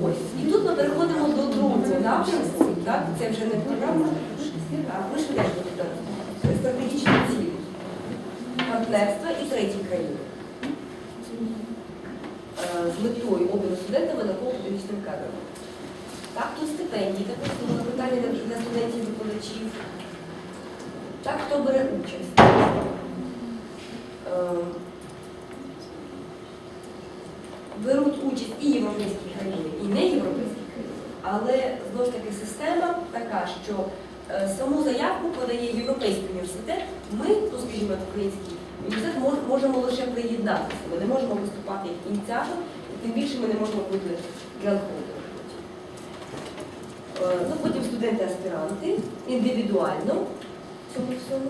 Ось. І тут ми переходимо до другого напрямку, так? це вже не програма, а тут. Це стратегічні цілі. Партнерства і треті країни. Е, З метою обміну студентами науково-педагогічним кадрами. Так, тут стипендії, так було питання для для студентів викладачів. Так, хто бере участь. Е, Беруть участь і європейські країни, і не європейські країни. Але знову ж таки система така, що е, саму заявку подає Європейський університет. Ми, ну скажімо, український університет, мож- можемо лише приєднатися. Ми не можемо виступати як ініціатор, і тим більше ми не можемо бути грантхолдером. Е, Ну, потім студенти-аспіранти індивідуально цьому всьому.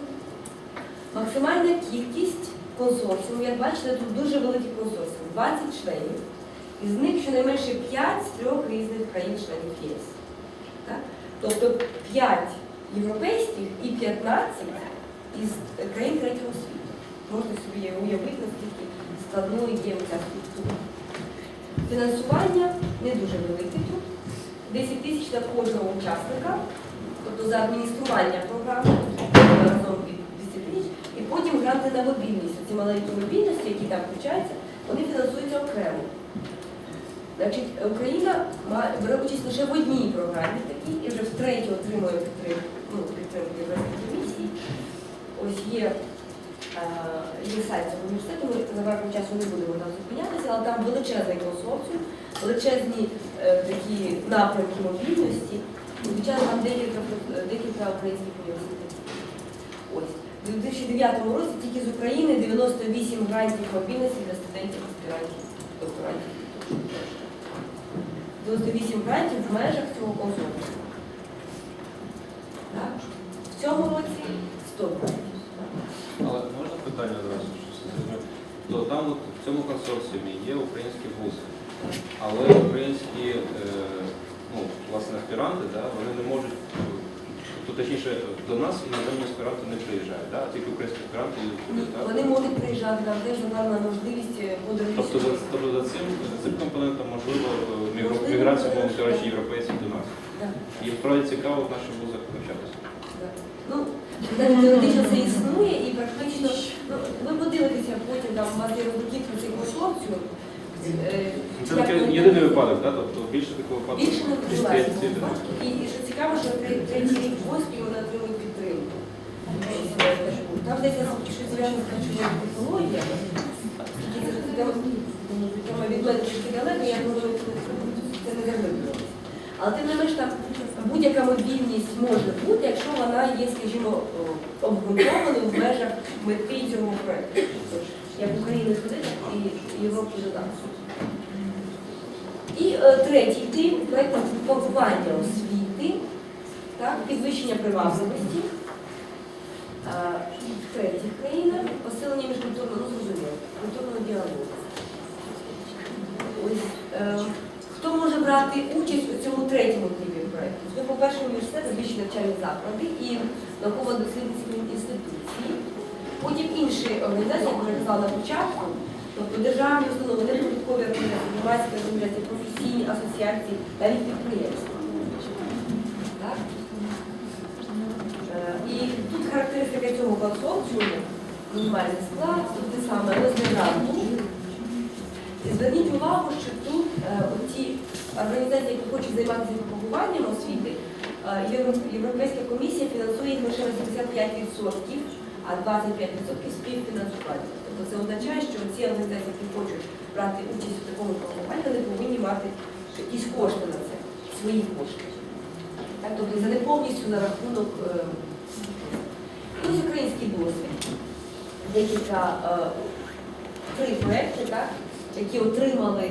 Максимальна кількість консорціумів, як бачите, тут дуже великий консорціум, 20 членів. Із них щонайменше 5 з трьох різних країн-членів ЄС. Тобто 5 європейських і 15 із країн третього світу. Можете собі уявити, наскільки складною є ця структура. Фінансування не дуже велике тут. 10 тисяч на кожного учасника, тобто за адміністрування програми разом від 10 тисяч, і потім гранти на мобільність. Ці маленькі мобільності, які там включаються, вони фінансуються окремо. Значить, Україна бере участь лише в одній програмі такій, і вже втретє отримує підтримку, ну, підтримку Європейської комісії. Ось є, е, є сайт університету, ми за браком часу не будемо там зупинятися, але там величезний консорціум, величезні е, такі напрямки мобільності. Звичайно, там декілька, декілька українських університетів. Ось. У 2009 році тільки з України 98 грантів мобільності для студентів, аспірантів, докторантів. 98 грантів в межах цього консорціуму. В цьому році 100 грантів. Але можна питання одразу? То там от в цьому консорціумі є українські вузи, але українські е, ну, власне аспіранти, да, вони не можуть, то точніше, до нас іноземні аспіранти не приїжджають, да, тільки українські аспіранти їдуть туди, так? Вони можуть приїжджати, нам теж надана можливість е, подорожі. Тобто, за- тобто за цим, за цим компонентом можливо е, мігра- Можливо, міграція, так. мовно кажучи, європейців до нас. Да, І справді цікаво в наших вузах навчатися. да. Ну, навіть теоретично це існує і практично, ну, ви подивитеся потім, там у вас є цих консорціум. е, Це як такий вони- єдиний випадок, так? Тобто більше такого випадку. Більше не відбувається. світ. І, і що цікаво, що тре- третій рік поспіль вони отримують підтримку. Там десь щось зв'язано з харчовою технологіями. І там від мене трішки далеко, я думаю, це не завжди. Але тим не менш там будь-яка мобільність може бути, якщо вона є, скажімо, обґрунтованою в межах мети цього проєкту. Як України сюди, так і Європу додати. І е, третій тип проєкт пакування освіти, так, підвищення привабливості. Е, в третіх країнах посилення міжкультурного зрозуміло, культурного діалогу. Ось, е, хто може брати участь у цьому третьому типі проєкту? Це, по-перше, університет, вищі навчальні заклади і науково-дослідницькі інституції. Потім інші організації, як вже казала на початку, тобто державні установи, неприбуткові організації, громадські організації, професійні асоціації, навіть підприємства. Е, І тут характеристика цього консорціуму, мінімальний склад, тут те саме розвитку. І зверніть увагу, що тут е, оті організації, які хочуть займатися пропагуванням освіти, е, Європейська комісія фінансує їх лише на 75%, а 25% співфінансування. Тобто це означає, що ці організації, які хочуть брати участь у такому пропагуванні, вони повинні мати якісь кошти на це, свої кошти. Так, тобто це не повністю на рахунок е, ось український досвід. Декілька е, три проекти, так, які отримали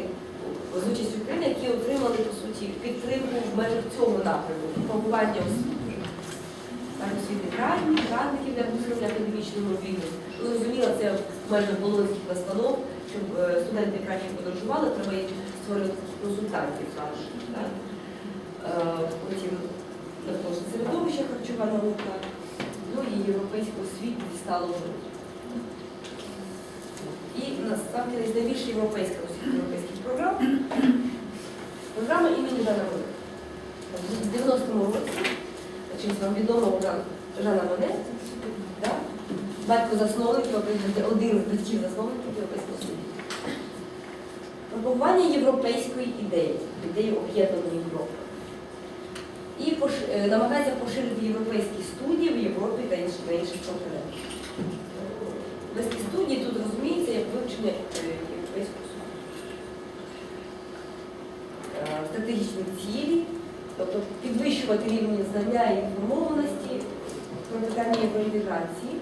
з участю України, які отримали по суті підтримку в межах цього напрямку, пропагування освіти. Так, освітних радників, радників для посилення академічної мобільності. Ну, Зрозуміло, це в межах болонських настанов, щоб е, студенти краще подорожували, треба їх створювати консультантів також. Е, Потім навколишнє середовище, харчова наука, ну і європейську освіту сталого розвитку. І насправді найбільше європейська освіта європейських програм. Програма імені Жана Моне. В 90-му році, вам відомо Жана Моне, батько засновник, європейського- один з батьків засновників Європейського Союзу. Пропагування європейської ідеї, ідеї об'єднаної Європи. І пош- е, намагається поширити європейські студії в Європі та інших, на інших континентах. Європейські студії тут розуміється як вивчення е, європейського суду. Е, Стратегічні цілі, тобто підвищувати рівень знання і інформованості про питання євроінтеграції.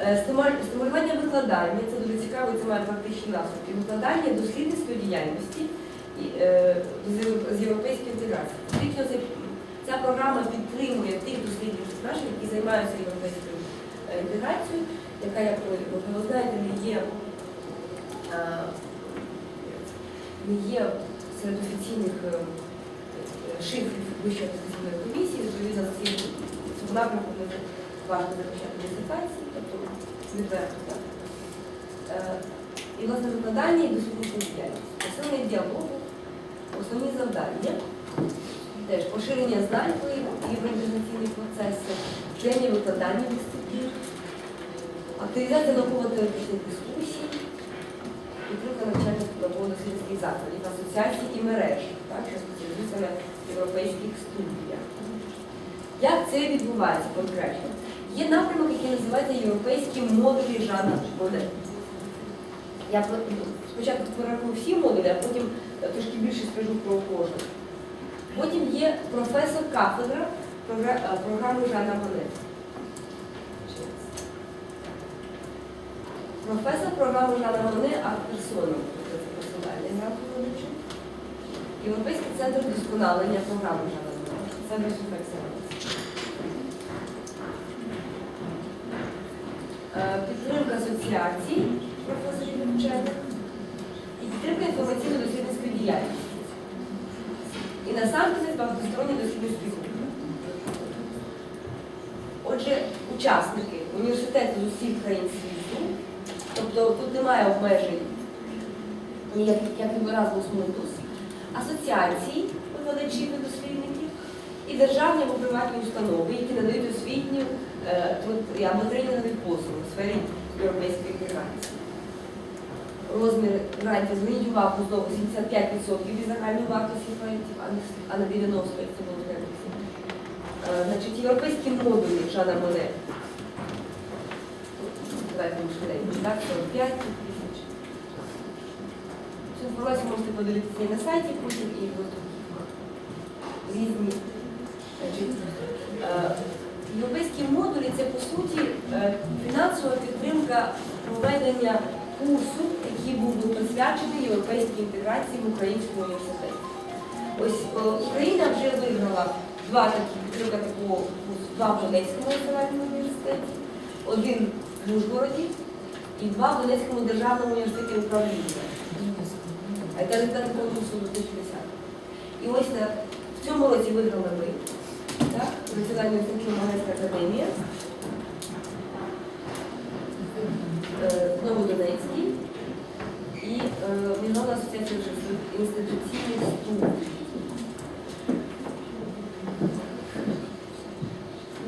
Е, Стимулювання викладання, це дуже цікаво, це має практичні наслідки. Викладання дослідницької діяльності е, з євро- з європейської інтеграції. Фактично ця програма підтримує тих дослідників наших, які займаються європейською е, інтеграцією, яка, як ви знаєте, не є, не є серед офіційних шифрів Вищої атестаційної комісії, відповідно з цим ми важко захищати дисертації, тобто відверто так. Е, І власне викладання і дослідницька діяльність. Посилення діалогу, основні завдання, теж поширення знань про євроінтеграційні процеси, вчення викладання дисциплін, активізація науково-теоретичних дискусій, підтримка навчальних науково-дослідницьких закладів, асоціацій і мереж, так, що спеціалізуються на європейських студіях. Як це відбувається конкретно? Є напрямок, який називається Європейські модулі Жана Моне. Я спочатку перерахую всі модулі, а потім трошки більше скажу про кожен. Потім є професор кафедра програми Жана Моне. Професор програми Жана Моне град викладачу. Європейський центр вдосконалення програми Жана Моне. Центр суперекселенції. Е, Підтримка асоціацій професорів і вчених і підтримка інформаційно-дослідницької діяльності. І насамкінець багатосторонні дослідницькі групи. Отже, учасники університету з усіх країн світу, тобто тут немає обмежень ніяких як і в Асоціації викладачів і дослідників і державні або приватні установи, які надають освітню або тренінгові послуги у сфері європейської інтеграції. Розмір грантів увагу знову 75% від загальної вартості проєктів, а не- 90% це було Е, Значить, європейські модулі Жана Моне. Давайте так, 45 тисяч. Цю інформацію можете подивитися і на сайті потім, і в різні. Значить, е, Європейські модулі це по суті е, фінансова підтримка проведення курсу, який був би присвячений європейській інтеграції в українському університеті. Ось е, Україна вже виграла два такі підтримка такого два в Донецькому національному університеті, один в Ужгороді і два в Донецькому державному університеті управління. А результати конкурсу 2010. І ось на, в цьому році виграли ми, так? Національна інститутська академія, е, Новодонецький і е, Міжнародна асоціація інституційних студій.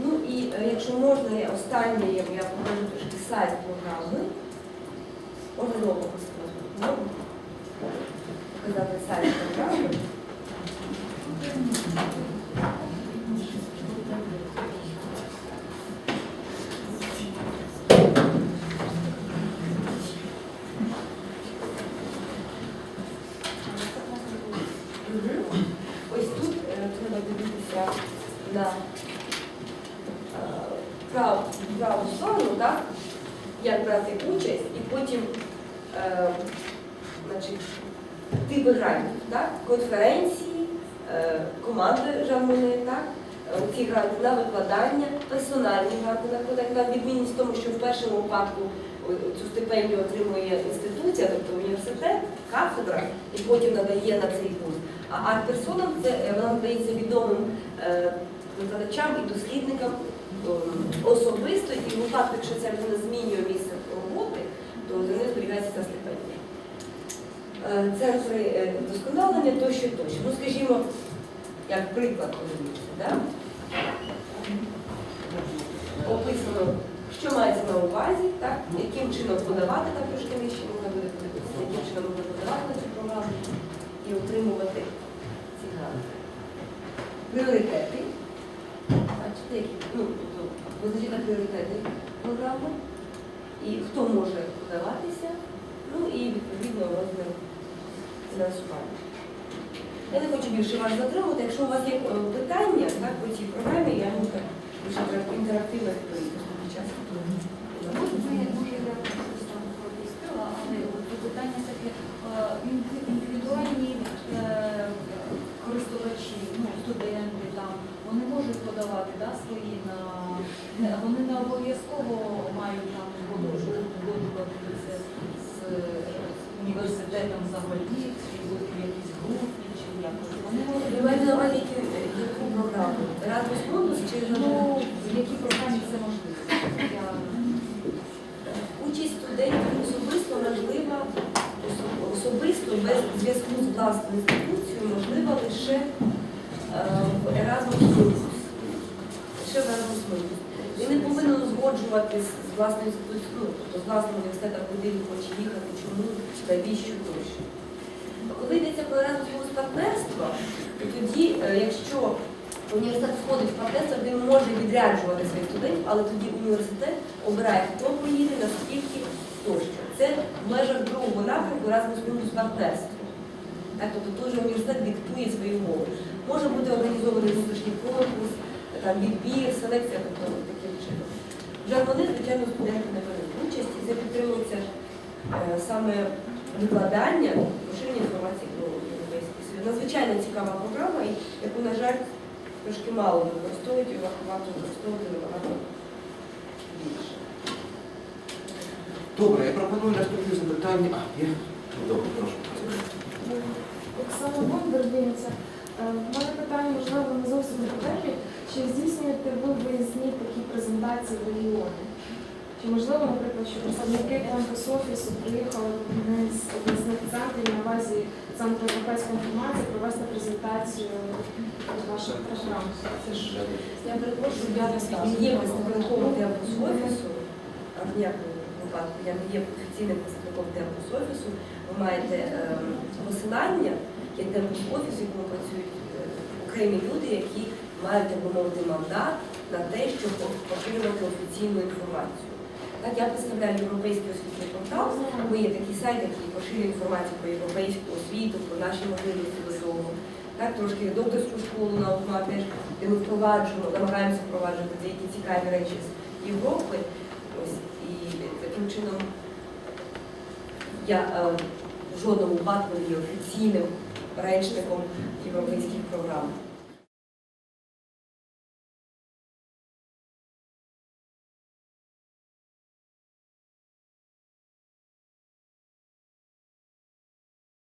Ну е, якщо можна, я останнє я я покажу трошки сайт програми. Можна знову показати? Показати сайт програми. Ось тут е, треба дивитися на е, праву сторону, так? як брати участь, і потім е, значить, типи грантів, так? конференції, е, команди Жан-Моне, так? Е, ці гранти на викладання, персональні гранти на викладання, на відмінність тому, що в першому випадку цю стипендію отримує інституція, тобто університет, кафедра, і потім надає на цей курс. А арт-персонам це е, вона надається відомим е, викладачам і дослідникам особисто, і в випадку, якщо ця людина змінює місце роботи, то нею зберігається ця стипендія. Е, центри е, вдосконалення тощо тощо. Ну, скажімо, як приклад подивіться, да? описано, що мається на увазі, так? яким чином подавати там трошки нижче, можна буде подивитися, яким чином можна подавати на цю програму і отримувати ці гранти. Пріоритети. Бачите, які, ну, тобто визначити пріоритети програми і хто може подаватися, ну і відповідно розмір фінансування. Я не хочу більше вас затримувати. Якщо у вас є е, питання так, по цій програмі, я більше інтерактивно відповісти під час. Е, індивідуальні е, користувачі, ну, студенти там, вони можуть подавати да, свої на вони не обов'язково мають там згоду з е, там взагалі, чи були в якійсь групі, чи якось. Вони Ви маєте на увазі які- яку програму? Разом з бонус чи ну, в якій програмі це можливо. Я участь студентів особисто можлива, особисто без зв'язку з власною інституцією можлива лише е, в Erasmus Mundus. Лише в Erasmus Mundus. Він не повинен з власною ну, тобто з власним університетом, куди він хоче їхати, чому, навіщо тощо. Коли йдеться про Erasmus Mundus партнерство, то тоді, е, якщо університет входить в партнерство, він може відряджувати своїх студентів, але тоді університет обирає, хто поїде, наскільки тощо. Це в межах другого напрямку Erasmus партнерство. Так, тобто той же університет диктує свої умови. Може бути організований внутрішній конкурс, там відбір, селекція, тобто таким чином. Вже вони, звичайно, студенти не беруть участь і це підтримується е, саме викладання, поширення інформації про Європейський Союз. Надзвичайно цікава програма, яку, на жаль, трошки мало використовують, і варто використовувати набагато більше. Добре, я пропоную наступне запитання. А, є? Добре, ви виїзні такі презентації в регіони? Чи можливо, наприклад, що представники кампус офісу приїхали одне з обласних центрів на базі Центру європейської інформації провести презентацію ваших програм? Я перепрошую, я не є представником темпус офісу, а в ніякому випадку я не є офіційним представником темпус офісу. Ви маєте ем, посилання, як темпус офіс, в якому працюють е, окремі люди, які мають, так би мандат на те, щоб поширювати офіційну інформацію. Так, я представляю європейський освітній портал. Ми є такий сайт, який поширює інформацію про європейську освіту, про наші можливості до цього. Так, трошки докторську школу наукма теж, де ми впроваджуємо, намагаємося впроваджувати деякі цікаві речі з Європи. Ось, і таким чином я е, в жодному випадку не є офіційним речником європейських програм.